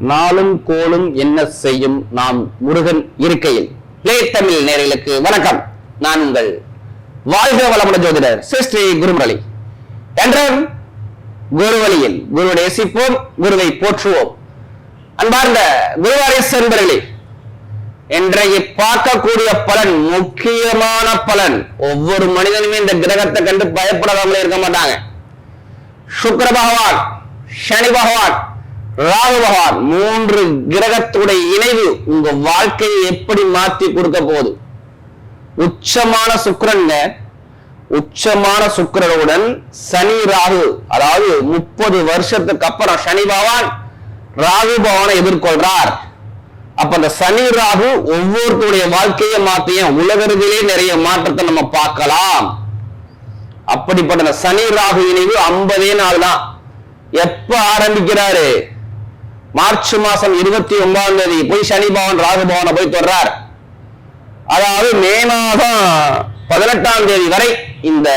நாளும் கோளும் என்ன செய்யும் நாம் முருகன் இருக்கையில். பிளே தமிழ் நேர்களுக்கு வணக்கம். நான் உங்கள் வாழ்க வளமுடன் ஜோதிடர் சிஸ்ரீ குருமுரளி. என்றும் குருவழியில் குருவை நேசிப்போம் குருவை போற்றுவோம். அன்பார்ந்த குருவாரேஸ் என்பர்களே இன்றைக்கு பார்க்கக்கூடிய பலன் முக்கியமான பலன். ஒவ்வொரு மனிதனுமே இந்த கிரகத்தை கண்டு பயப்படாதவங்களே இருக்க மாட்டாங்க. சுக்கர பகவான் சனி பகவான் ராகு பகவான் மூன்று கிரகத்துடைய இணைவு உங்க வாழ்க்கையை எப்படி மாற்றி கொடுக்க போகுது? உச்சமான சுக்கரங்க உச்சமான சுக்கரனுடன் சனி ராகு அதாவது முப்பது வருஷத்துக்கு அப்புறம் சனி பகவான் ராகு பகவானை எதிர்கொள்றார். அப்ப அந்த சனி ராகு ஒவ்வொருத்தருடைய வாழ்க்கையை மாத்தியும் உலகத்திலே நிறைய மாற்றத்தை நம்ம பார்க்கலாம். அப்படிப்பட்ட சனி ராகு இணைவு ஐம்பதே நாள் தான் எப்ப ஆரம்பிக்கிறாரு? மார்ச் மாசம் இருபத்தி ஒன்பதாம் தேதி போய் சனி பவன் ராகு பவனை போய் தொடர்றார் அதாவது மே மாதம் பதினெட்டாம் தேதி வரை இந்த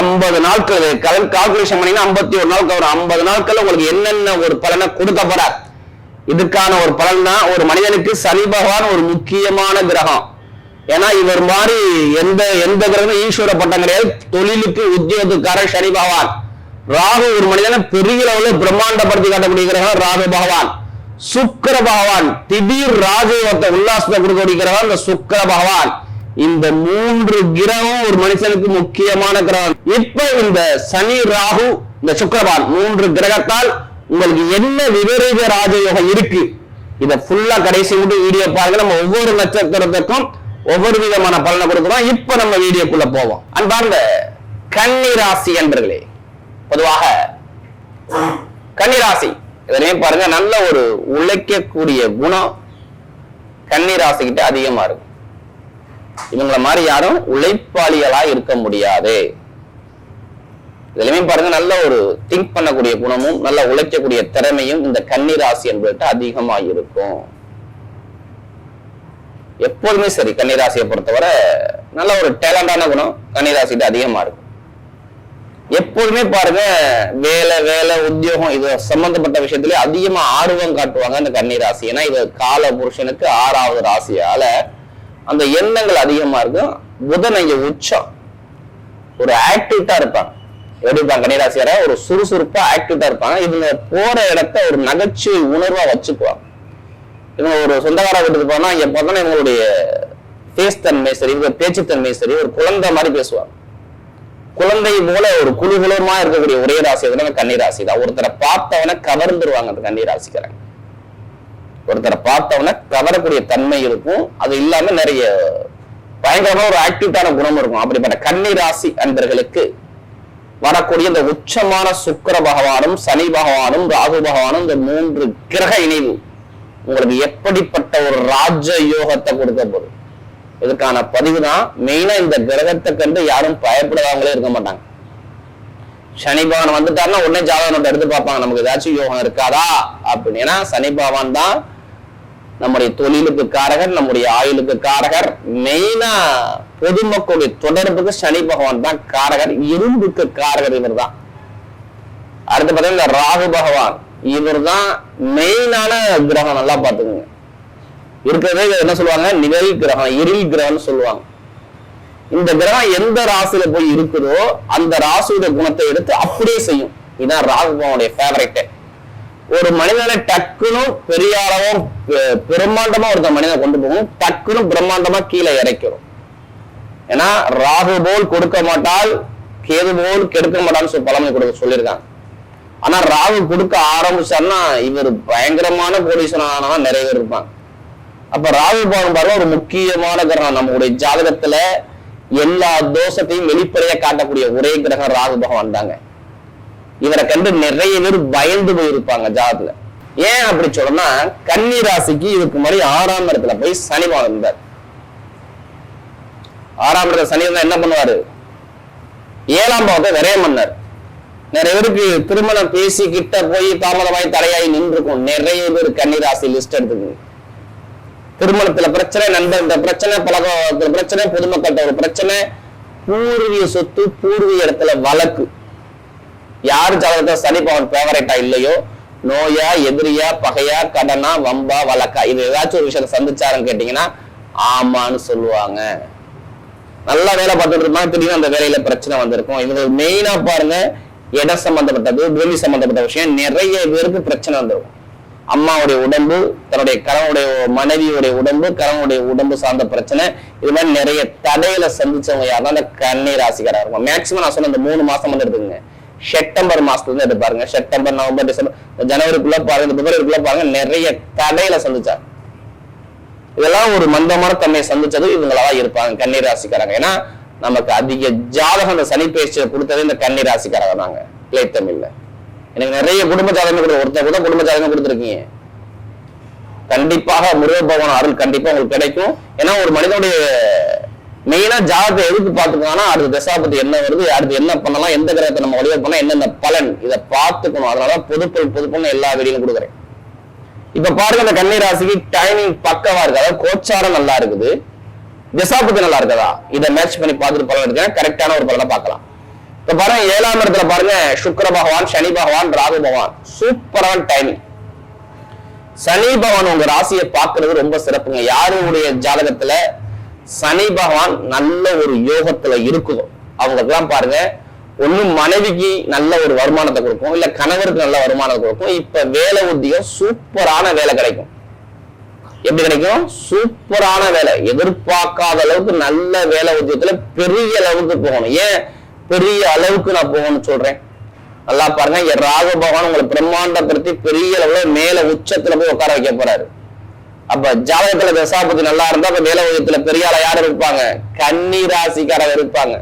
ஐம்பது நாட்கள் கலன் கால்குலேஷன் பண்ணீங்கன்னா ஐம்பத்தி ஒரு நாளுக்கு ஒரு ஐம்பது நாட்கள் உங்களுக்கு என்னென்ன ஒரு பலனை கொடுக்க போறார். இதுக்கான ஒரு பலன் தான் ஒரு மனிதனுக்கு சனி பகவான் ஒரு முக்கியமான கிரகம். ஏன்னா இவர் மாதிரி எந்த எந்த கிரகம் ஈஸ்வர பட்டம் கிடையாது. தொழிலுக்கு உத்தியோகத்துக்காரர் சனி பகவான். ராகு ஒரு மனிதனை பெரிய அளவில் பிரம்மாண்டப்படுத்தி காட்டக்கூடிய கிரகம் ராகு பகவான். சுக்கர பகவான் திடீர் ராஜயோகத்தை உல்லாசத்தை கொடுக்கக்கூடிய கிரகம் இந்த சுக்கர பகவான். இந்த மூன்று கிரகம் ஒரு மனுஷனுக்கு முக்கியமான கிரகம். இப்ப இந்த சனி ராகு இந்த சுக்கரபான் மூன்று கிரகத்தால் உங்களுக்கு என்ன விபரீத ராஜயோகம் இருக்கு? இத ஃபுல்லா கடைசி மட்டும் வீடியோ பாருங்க. நம்ம ஒவ்வொரு நட்சத்திரத்துக்கும் ஒவ்வொரு விதமான பலனை கொடுக்குறோம். இப்ப நம்ம வீடியோக்குள்ள போவோம். அன்பார்ந்த கன்னிராசி என்பர்களே பொதுவாக கன்னிராசி. இதுலயும் பாருங்க நல்ல ஒரு உழைக்கக்கூடிய குணம் கன்னிராசி கிட்ட அதிகமா இருக்கும். இவங்கள மாதிரி யாரும் உழைப்பாளிகளா இருக்க முடியாது. இதுலயுமே பாருங்க நல்ல ஒரு திங்க் பண்ணக்கூடிய குணமும் நல்ல உழைக்கக்கூடிய திறமையும் இந்த கன்னிராசி என்பதுட்டு அதிகமா இருக்கும். எப்போதுமே சரி கன்னிராசியை பொறுத்தவரை நல்ல ஒரு டேலண்டான குணம் கன்னிராசிட்டு அதிகமா இருக்கும். எப்போதுமே பாருங்க வேலை வேலை உத்தியோகம் இது சம்பந்தப்பட்ட விஷயத்துல அதிகமா ஆர்வம் காட்டுவாங்க இந்த கன்னிராசி ஏன்னா இது கால புருஷனுக்கு ஆறாவது ராசியால அந்த எண்ணங்கள் அதிகமா இருக்கும். புதன் இங்க உச்சம். ஒரு ஆக்டிவிட்டா இருப்பாங்க. எப்படி இருப்பாங்க கன்னிராசியார ஒரு சுறுசுறுப்பா ஆக்டிவிட்டா இருப்பாங்க. இவங்க போற இடத்த ஒரு நகைச்சுவை உணர்வா வச்சுக்குவாங்க. இவங்க ஒரு சொந்தக்கார வீட்டுக்கு போனா இங்க பார்த்தோன்னா இவங்களுடைய பேஸ் தன்மை சரி இவங்க பேச்சு தன்மை சரி ஒரு குழந்தை மாதிரி பேசுவாங்க. குழந்தை போல ஒரு குழுகுலமா இருக்கக்கூடிய ஒரே ராசி எதுனா கன்னி ராசி தான். ஒருத்தரை பார்த்தவன கவர்ந்துருவாங்க அந்த கன்னி ஒருத்தரை பார்த்தவன கவரக்கூடிய தன்மை இருக்கும். அது இல்லாம நிறைய பயங்கரமா ஒரு ஆக்டிவிட்டான குணம் இருக்கும். அப்படிப்பட்ட கன்னி ராசி அன்பர்களுக்கு வரக்கூடிய இந்த உச்சமான சுக்கர பகவானும் சனி பகவானும் ராகு பகவானும் இந்த மூன்று கிரக இணைவு உங்களுக்கு எப்படிப்பட்ட ஒரு ராஜ யோகத்தை கொடுக்க போகுது? இதுக்கான பதிவு தான் மெயினா இந்த கிரகத்தை கண்டு யாரும் பயப்படாதவங்களே இருக்க மாட்டாங்க. சனி பகவான் வந்துட்டாருன்னா உடனே ஜாதகம் நோட்டை எடுத்து பார்ப்பாங்க. நமக்கு ஏதாச்சும் யோகம் இருக்காதா? அப்படின்னு. ஏன்னா சனி பகவான் தான் நம்முடைய தொழிலுக்கு காரகர் நம்முடைய ஆயுளுக்கு காரகர். மெயினா பொதுமக்களுடைய தொடர்புக்கு சனி பகவான் தான் காரகர். இரும்புக்கு காரகர் இவர் தான். அடுத்து பார்த்தீங்கன்னா ராகு பகவான். இவர் தான் மெயினான கிரகம் நல்லா பார்த்துக்கோங்க. இருக்கிறதே என்ன சொல்லுவாங்க? நிழல் கிரகம் இருள் கிரகம்னு சொல்லுவாங்க. இந்த கிரகம் எந்த ராசியில போய் இருக்குதோ அந்த ராசியோட குணத்தை எடுத்து அப்படியே செய்யும். இதுதான் ராகு பகவானுடைய ஃபேவரட் ஒரு மனிதனை டக்குன்னு பெரிய அளவும் பெ- பிரம்மாண்டமா ஒருத்த மனிதனை கொண்டு போகும் டக்குன்னு பிரம்மாண்டமா கீழே இறக்கிறோம். ஏன்னா ராகு போல் கொடுக்க மாட்டால் கேது போல் கெடுக்க மாட்டான்னு சொல்லி பழமொழி கொடுக்க சொல்லியிருக்காங்க. ஆனா ராகு கொடுக்க ஆரம்பிச்சாருன்னா இவர் பயங்கரமான கோடீஸ்வரனான நிறைய பேர் இருப்பாங்க. அப்ப ராகு பவன் பாருங்க ஒரு முக்கியமான கிரகம். நம்மளுடைய ஜாதகத்துல எல்லா தோஷத்தையும் வெளிப்படையா காட்டக்கூடிய ஒரே கிரகம் ராகு பகவான் தாங்க. இவரை கண்டு நிறைய பேர் பயந்து போயிருப்பாங்க ஜாதகத்துல. ஏன் அப்படி சொல்லணும்னா கன்னி ராசிக்கு இதுக்கு முன்னாடி ஆறாம் இடத்துல போய் சனி பகவான் இருந்தார். ஆறாம் இடத்துல சனி இருந்தா என்ன பண்ணுவாரு? ஏழாம் பாவத்தை விரயம் பண்ணார். நிறைய பேருக்கு திருமணம் பேசி கிட்ட போய் தாமதமாய் தடையாய் நின்றுக்கும். நிறைய பேர் கன்னிராசி லிஸ்ட் எடுத்துக்கணும் திருமணத்துல பிரச்சனை நண்பர்கிட்ட பிரச்சனை பழக்கத்துல பிரச்சனை பொதுமக்கள்கிட்ட ஒரு பிரச்சனை பூர்வீக சொத்து பூர்வீக இடத்துல வழக்கு. யார் ஜாதகத்தை சனி பவன் ஃபேவரேட்டா இல்லையோ நோயா எதிரியா பகையா கடனா வம்பா வழக்கா இது ஏதாச்சும் ஒரு விஷயத்தை சந்திச்சாருன்னு கேட்டீங்கன்னா ஆமான்னு சொல்லுவாங்க. நல்லா வேலை பார்த்துட்டு இருப்பாங்க திடீர்னு அந்த வேலையில பிரச்சனை வந்திருக்கும். இவங்க மெயினா பாருங்க இடம் சம்பந்தப்பட்டது பூமி சம்பந்தப்பட்ட விஷயம் நிறைய பேருக்கு பிரச்சனை வந்திருக்கும். அம்மாவுடைய உடம்பு தன்னுடைய கணவனுடைய மனைவியுடைய உடம்பு கணவனுடைய உடம்பு சார்ந்த பிரச்சனை. இது மாதிரி நிறைய தடையில சந்திச்சவங்க யாருன்னா அந்த கண்ணீர் ராசிக்காரா இருக்கும் மேக்சிமம் நான் சொன்ன இந்த மூணு மாசம் வந்து எடுத்துங்க செப்டம்பர் மாசத்துல இருந்து எடுப்பாருங்க பாருங்க. செப்டம்பர் நவம்பர் டிசம்பர் ஜனவரிக்குள்ள பாருங்க பிப்ரவரிக்குள்ள பாருங்க நிறைய தடையில சந்திச்சாங்க இதெல்லாம் ஒரு மந்தமான தன்மையை சந்திச்சது இவங்களா இருப்பாங்க கண்ணீர் ராசிக்காரங்க. ஏன்னா நமக்கு அதிக ஜாதகம் அந்த சனி பயிற்சியை கொடுத்தது இந்த கண்ணீர் ராசிக்காரங்க தாங்க. இலை தமிழ்ல எனக்கு நிறைய குடும்ப ஜாதகமே கொடுத்து ஒருத்தர் கூட குடும்ப ஜாதகமே கொடுத்துருக்கீங்க. கண்டிப்பாக முருக பகவான் அருள் கண்டிப்பா உங்களுக்கு கிடைக்கும். ஏன்னா ஒரு மனிதனுடைய மெயினா ஜாதகத்தை எதுக்கு பாத்துக்கணும்னா அடுத்த தசாபத்தி என்ன வருது அடுத்து என்ன பண்ணலாம் எந்த கிரகத்தை நம்ம வழிபாடு பண்ணா என்னென்ன பலன் இதை பார்த்துக்கணும். அதனால பொதுப்பொருள் பொதுப்பொருள் எல்லா வெளியிலும் கொடுக்குறேன். இப்ப பாருங்க அந்த கன்னி ராசிக்கு டைமிங் பக்கவா இருக்கு. அதாவது கோச்சாரம் நல்லா இருக்குது. திசாபதி நல்லா இருக்குதா? இதை மேட்ச் பண்ணி பார்த்துட்டு பலன் எடுக்க கரெக்டான ஒரு பலனை பார்க்கலாம். இப்ப பாருங்க ஏழாம் இடத்துல பாருங்க சுக்கர பகவான் சனி பகவான் ராகு பகவான். சூப்பரான டைமிங் சனி பகவான் உங்க ராசியை பார்க்கிறது ரொம்ப சிறப்புங்க. யாருடைய ஜாதகத்துல சனி பகவான் நல்ல ஒரு யோகத்துல இருக்குதோ அவங்களுக்குலாம் பாருங்க ஒண்ணு மனைவிக்கு நல்ல ஒரு வருமானத்தை கொடுக்கும் இல்ல கணவருக்கு நல்ல வருமானத்தை கொடுக்கும். இப்ப வேலை உத்தியம் சூப்பரான வேலை கிடைக்கும். எப்படி கிடைக்கும்? சூப்பரான வேலை. எதிர்பார்க்காத அளவுக்கு நல்ல வேலை உத்தியத்துல பெரிய அளவுக்கு போகணும். ஏன்? பெரிய அளவுக்கு நான் போகணும்னு சொல்றேன். நல்லா பாருங்க இங்க ராக பகவான் உங்களை பிரம்மாண்டப்படுத்தி பெரிய அளவுல மேல உச்சத்துல போய் உட்கார வைக்க போறாரு. அப்ப ஜாதகத்துல தசாபதி நல்லா இருந்தா அப்ப வேலை உதயத்துல பெரிய ஆளா யாரும் இருப்பாங்க? கன்னி ராசிக்காரர் இருப்பாங்க.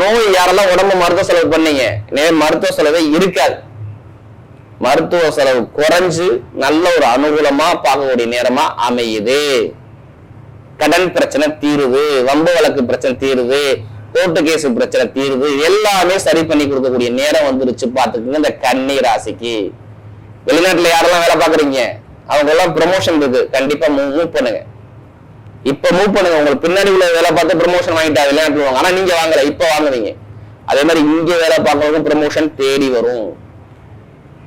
நோய் யாரெல்லாம் உடம்பு மருத்துவ செலவு பண்ணீங்க? நே மருத்துவ செலவே இருக்காது. மருத்துவ செலவு குறைஞ்சு நல்ல ஒரு அனுகூலமா பார்க்கக்கூடிய நேரமா அமையுது. கடன் பிரச்சனை தீருது வம்பு வழக்கு பிரச்சனை தீருது. கோர்ட்டு கேஸ் பிரச்சனை தீர்வு எல்லாமே சரி பண்ணி கொடுக்கக்கூடிய நேரம் வந்துருச்சு பார்த்துக்கோங்க இந்த கன்னி ராசிக்கு. வெளிநாட்டுல யாரெல்லாம் வேலை பாக்குறீங்க அவங்க எல்லாம் ப்ரொமோஷன் இருக்கு. கண்டிப்பா மூவ் பண்ணுங்க. இப்ப மூவ் பண்ணுங்க. உங்களுக்கு பின்னாடி உள்ள வேலை பார்த்து ப்ரொமோஷன் வாங்கிட்டா வெளிநாட்டுல வாங்க. ஆனா நீங்க வாங்கல. இப்ப வாங்குவீங்க அதே மாதிரி இங்க வேலை பார்க்கறவங்க ப்ரொமோஷன் தேடி வரும்.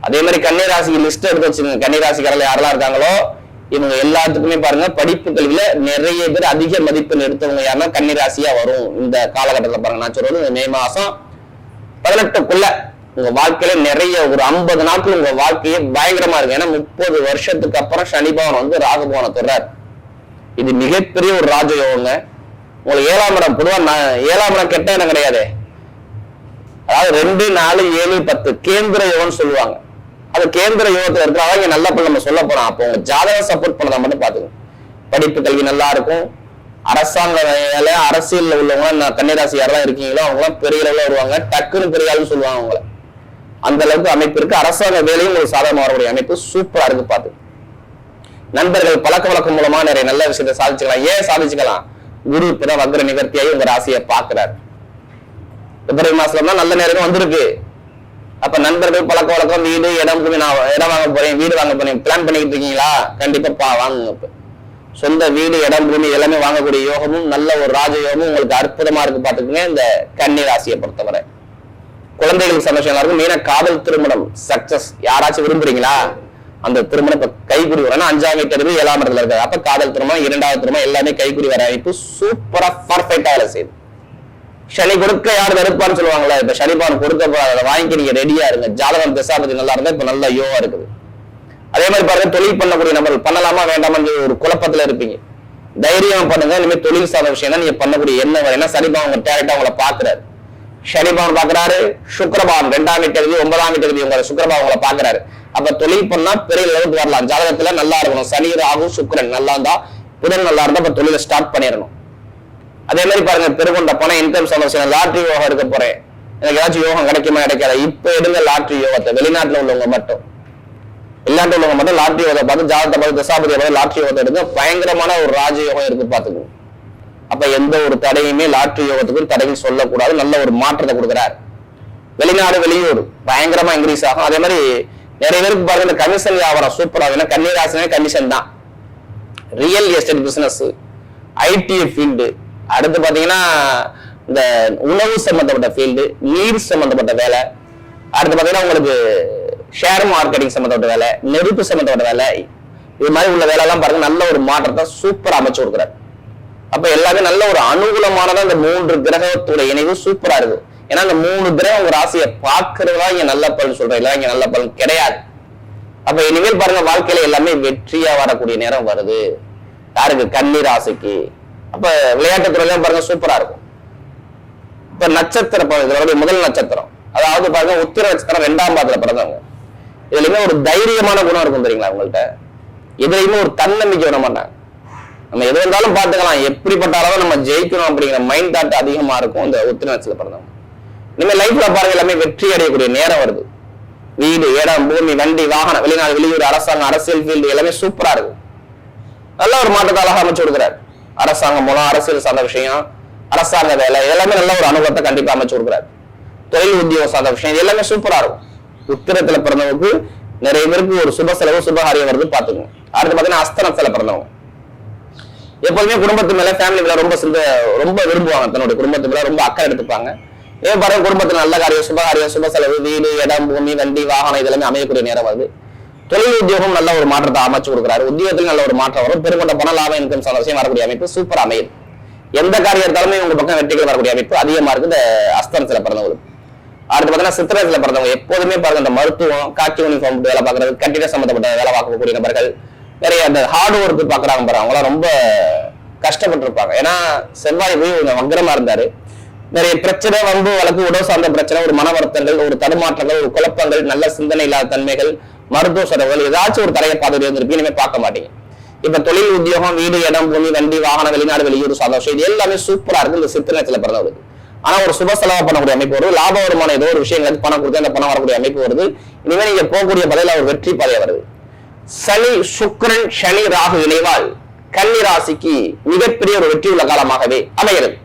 அதே மாதிரி கன்னிராசிக்கு லிஸ்ட் எடுத்து வச்சுக்கோங்க கன்னிராசிக்காரர்கள் யாரெல்லாம் இருக்காங்களோ இவங்க எல்லாத்துக்குமே பாருங்க படிப்பு கல்வியில நிறைய பேர் அதிக மதிப்பெண் எடுத்தவங்க யாருன்னா கன்னிராசியா வரும் இந்த காலகட்டத்தில் பாருங்க. நான் சொல்றது இந்த மே மாசம் பதினெட்டுக்குள்ள உங்க வாழ்க்கையில நிறைய ஒரு ஐம்பது நாட்கள் உங்க வாழ்க்கையே பயங்கரமா இருக்கு ஏன்னா முப்பது வருஷத்துக்கு அப்புறம் சனி வந்து ராகபவனை தொடர் இது மிகப்பெரிய ஒரு ராஜயோகங்க. உங்களுக்கு ஏழாம் இடம் பொதுவா நான் ஏழாம் இடம் கெட்ட இடம் கிடையாது. அதாவது ரெண்டு நாலு ஏழு பத்து கேந்திர யோகம்னு சொல்லுவாங்க. அது கேந்திர யோகத்துல இருக்கிறவங்க இங்க நல்ல பலன் நம்ம சொல்ல போறோம். அப்போ உங்க ஜாதகம் சப்போர்ட் பண்ணதா மட்டும் பாத்துக்கோங்க படிப்பு கல்வி நல்லா இருக்கும். அரசாங்க வேலை அரசியல்ல உள்ளவங்க நான் கன்னிராசி யாரெல்லாம் இருக்கீங்களோ அவங்களாம் பெரிய அளவுல வருவாங்க. டக்குன்னு பெரிய ஆளுன்னு சொல்லுவாங்க அவங்கள. அந்த அளவுக்கு அமைப்பு இருக்கு. அரசாங்க வேலையும் ஒரு சாதகமாக வரக்கூடிய அமைப்பு சூப்பரா இருக்கு பாத்து நண்பர்கள் பழக்க வழக்கம் மூலமா நிறைய நல்ல விஷயத்தை சாதிச்சுக்கலாம். ஏன் சாதிச்சுக்கலாம்? குரு இப்பதான் வக்ர நிவர்த்தியாகி உங்க ராசியை பாக்குறாரு பிப்ரவரி மாசத்துல நல்ல நேரம் வந்திருக்கு. அப்ப நண்பர்கள் பழக்க வழக்கம் வீடு இடம் நான் இடம் வாங்க போறேன் வீடு வாங்க போறேன். பிளான் பண்ணிக்கிட்டு இருக்கீங்களா? கண்டிப்பா பா வாங்குங்க சொந்த வீடு இடம் பூமி எல்லாமே வாங்கக்கூடிய யோகமும் நல்ல ஒரு ராஜ யோகமும் உங்களுக்கு அற்புதமா இருக்கு பாத்துக்கோங்க இந்த கன்னி ராசியை பொறுத்தவரை. குழந்தைகளுக்கு சந்தோஷம் இருக்கும். மெயினா காதல் திருமணம் சக்சஸ் யாராச்சும் விரும்புறீங்களா? அந்த திருமணம் இப்ப கைக்குடி வரும் அஞ்சாம் வீட்டு இருந்து ஏழாம் இடத்துல இருக்காது அப்ப காதல் திருமணம் இரண்டாவது திருமணம் எல்லாமே கைக்குடி வர அமைப்பு சூப்பரா பர்ஃபெக்டா வேலை செய்யுது. சனி கொடுக்க யார் தடுப்பான்னு சொல்லுவாங்களே? இப்ப சனிபான் கொடுக்க போறாங்க அதை வாங்கி நீங்க ரெடியா இருங்க. ஜாதகம் திசாபதி நல்லா இருந்தா இப்ப நல்ல யோகா இருக்குது. அதே மாதிரி பாருங்க தொழில் பண்ணக்கூடிய நபர்கள். பண்ணலாமா வேண்டாமான்னு ஒரு குழப்பத்துல இருப்பீங்க. தைரியம் பண்ணுங்க இனிமேல் தொழில் சார்ந்த விஷயம் தான் நீங்க பண்ணக்கூடிய என்ன ஏன்னா சனிபான் உங்க டேரக்டா உங்களை பாக்குறாரு சனிபான் பாக்குறாரு சுக்கரபான் ரெண்டாம் வீட்டு ஒன்பதாம் வீட்டு உங்களை சுக்கரபான் உங்களை பாக்குறாரு அப்ப தொழில் பண்ணா பெரிய அளவுக்கு வரலாம். ஜாதகத்துல நல்லா இருக்கணும். சனி ராகு சுக்கரன் நல்லா இருந்தா புதன் நல்லா இருந்தா இப்ப தொழிலை ஸ்டார்ட் பண்ணிடணும். அதே மாதிரி பாருங்க பெருகொண்ட பணம் இன்கம் சமஸ்யம் லாட்ரி யோகம் எடுக்க போறேன். எனக்கு ஏதாச்சும் யோகம் கிடைக்குமா கிடைக்காத? இப்ப எடுங்க லாட்ரி யோகத்தை. வெளிநாட்டுல உள்ளவங்க மட்டும். வெளிநாட்டுல உள்ளவங்க மட்டும் லாட்ரி யோகத்தை பார்த்து ஜாதகத்தை பார்த்து தசாபதியை பார்த்து லாட்ரி யோகத்தை எடுங்க. பயங்கரமான ஒரு ராஜயோகம் இருக்கு பாத்துக்கணும் அப்ப எந்த ஒரு தடையுமே லாட்ரி யோகத்துக்கும் தடையும் சொல்லக்கூடாது. நல்ல ஒரு மாற்றத்தை கொடுக்குறாரு. வெளிநாடு வெளியூர் பயங்கரமா இன்க்ரீஸ் ஆகும். அதே மாதிரி நிறைய பேருக்கு பாருங்க இந்த கமிஷன் வியாபாரம் சூப்பரா ஏன்னா கன்னிராசினே கமிஷன் தான். Real estate business IT field அடுத்து பார்த்தீங்கன்னா இந்த உணவு சம்பந்தப்பட்ட ஃபீல்டு நீர் சம்பந்தப்பட்ட வேலை. அடுத்து பார்த்தீங்கன்னா உங்களுக்கு ஷேர் மார்க்கெட்டிங் சம்மந்தப்பட்ட வேலை நெருப்பு சம்மந்தப்பட்ட வேலை. இது மாதிரி உள்ள வேலைலாம் பாருங்க நல்ல ஒரு மாற்றத்தை சூப்பராக அமைச்சு கொடுக்குறாரு. அப்ப எல்லாமே நல்ல ஒரு அனுகூலமானதா இந்த மூன்று கிரகத்தோட இணைவு சூப்பரா இருக்கு ஏன்னா இந்த மூணு கிரகம் உங்க ராசியை பார்க்கறதா இங்க நல்ல பலன் சொல்றேன். இல்ல இங்க நல்ல பலன் கிடையாது. அப்ப இனிமேல் பாருங்க வாழ்க்கையில எல்லாமே வெற்றியா வரக்கூடிய நேரம் வருது. யாருக்கு? கன்னி ராசிக்கு. அப்ப விளையாட்டு துறையெல்லாம் பாருங்க சூப்பரா இருக்கும். இப்ப நட்சத்திர ப- முதல் நட்சத்திரம். அதாவது பாருங்க உத்திர நட்சத்திரம் ரெண்டாம் பாதத்துல பிறந்தவங்க. இதுலயுமே ஒரு தைரியமான குணம் இருக்கும் தெரியுங்களா உங்கள்ட்ட? எதுலையுமே ஒரு தன்னம்பிக்கை விட மாட்டாங்க நம்ம எது இருந்தாலும் பார்த்துக்கலாம். எப்படிப்பட்ட அளவு நம்ம ஜெயிக்கணும் அப்படிங்கிற மைண்ட் தாட் அதிகமா இருக்கும் இந்த உத்திர நட்சத்திரத்துல பிறந்தவங்க. இனிமே லைஃப்ல பாருங்க எல்லாமே வெற்றி அடையக்கூடிய நேரம் வருது. வீடு இடம் பூமி வண்டி வாகனம் வெளிநாடு வெளியூர் அரசாங்கம் அரசியல் ஃபீல்டு எல்லாமே சூப்பரா இருக்கும். நல்ல ஒரு மாற்றத்தை அழகா அமைச்சு கொடுக்குறாரு. அரசாங்கம் மூலம் அரசியல் சார்ந்த விஷயம் அரசாங்க வேலை எல்லாமே நல்ல ஒரு அனுபவத்தை கண்டிப்பா அமைச்சு கொடுக்குறாரு. தொழில் உத்தியோகம் சார்ந்த விஷயம் இது எல்லாமே சூப்பரா இருக்கும். உத்திரத்துல பிறந்தவங்களுக்கு நிறைய பேருக்கு ஒரு சுப செலவு சுபகாரியம் வருது பாத்துக்கோங்க அடுத்து பாத்தீங்கன்னா அஸ்தனத்துல பிறந்தவங்க. எப்போதுமே குடும்பத்து மேல ஃபேமிலி மேல ரொம்ப சிந்த ரொம்ப விரும்புவாங்க. தன்னுடைய குடும்பத்து மேல ரொம்ப அக்கறை எடுத்துப்பாங்க. ஏன் பாருங்க குடும்பத்துல நல்ல காரியம் சுபகாரியம் சுப செலவு வீடு இடம் பூமி வண்டி வாகனம் இதெல்லாமே அமையக்கூடிய நேரம் வருது. தொழில் உத்தியோகம் நல்ல ஒரு மாற்றத்தை அமைச்சு கொடுக்குறாரு. உத்தியோகத்தில் நல்ல ஒரு மாற்றம் வரும். பெருமட்ட பண லாபம் இன்கம் சார்ந்த விஷயம் வரக்கூடிய அமைப்பு சூப்பர் அமையும் எந்த காரியம் எடுத்தாலுமே உங்க பக்கம் வெற்றிகள் வரக்கூடிய அமைப்பு அதிகமா இருக்கு. இந்த அஸ்தனத்துல பிறந்தவங்களுக்கு. அடுத்து பார்த்தீங்கன்னா சித்திரத்துல பிறந்தவங்க எப்போதுமே பாருங்க இந்த மருத்துவம் காக்கி யூனிஃபார்ம் வேலை பார்க்கறது கட்டிட சம்பந்தப்பட்ட வேலை பார்க்கக்கூடிய நபர்கள் நிறைய அந்த ஹார்ட் ஒர்க் பாக்குறாங்க பாரு அவங்களாம் ரொம்ப கஷ்டப்பட்டிருப்பாங்க. ஏன்னா செவ்வாய் போய் கொஞ்சம் வக்கரமா இருந்தாரு. நிறைய பிரச்சனை வந்து வழக்கு உடல் சார்ந்த பிரச்சனை ஒரு மன வருத்தங்கள் ஒரு தடுமாற்றங்கள் ஒரு குழப்பங்கள் நல்ல சிந்தனை இல்லாத தன்மைகள் மருத்துவ செலவுகள் ஏதாச்சும் ஒரு தரையை பார்த்துட்டு இருந்திருப்பீங்க இனிமே பார்க்க மாட்டீங்க. இப்ப தொழில் உத்தியோகம் வீடு இடம் பூமி வண்டி வாகனம் வெளிநாடு வெளியூர் சந்தோஷம் இது எல்லாமே சூப்பரா இருக்கு இந்த சித்திரத்துல பிறந்தவருக்கு ஆனா ஒரு சுப செலவு பண்ணக்கூடிய அமைப்பு வருது. லாப வருமானம் ஏதோ ஒரு விஷயங்களுக்கு பணம் கொடுத்து அந்த பணம் வரக்கூடிய அமைப்பு வருது. இனிமே நீங்க போகக்கூடிய பதில ஒரு வெற்றி பாதையா வருது. சனி சுக்ரன் சனி ராகு இணைவால் கன்னி ராசிக்கு மிகப்பெரிய ஒரு வெற்றி உள்ள காலமாகவே அமைகிறது.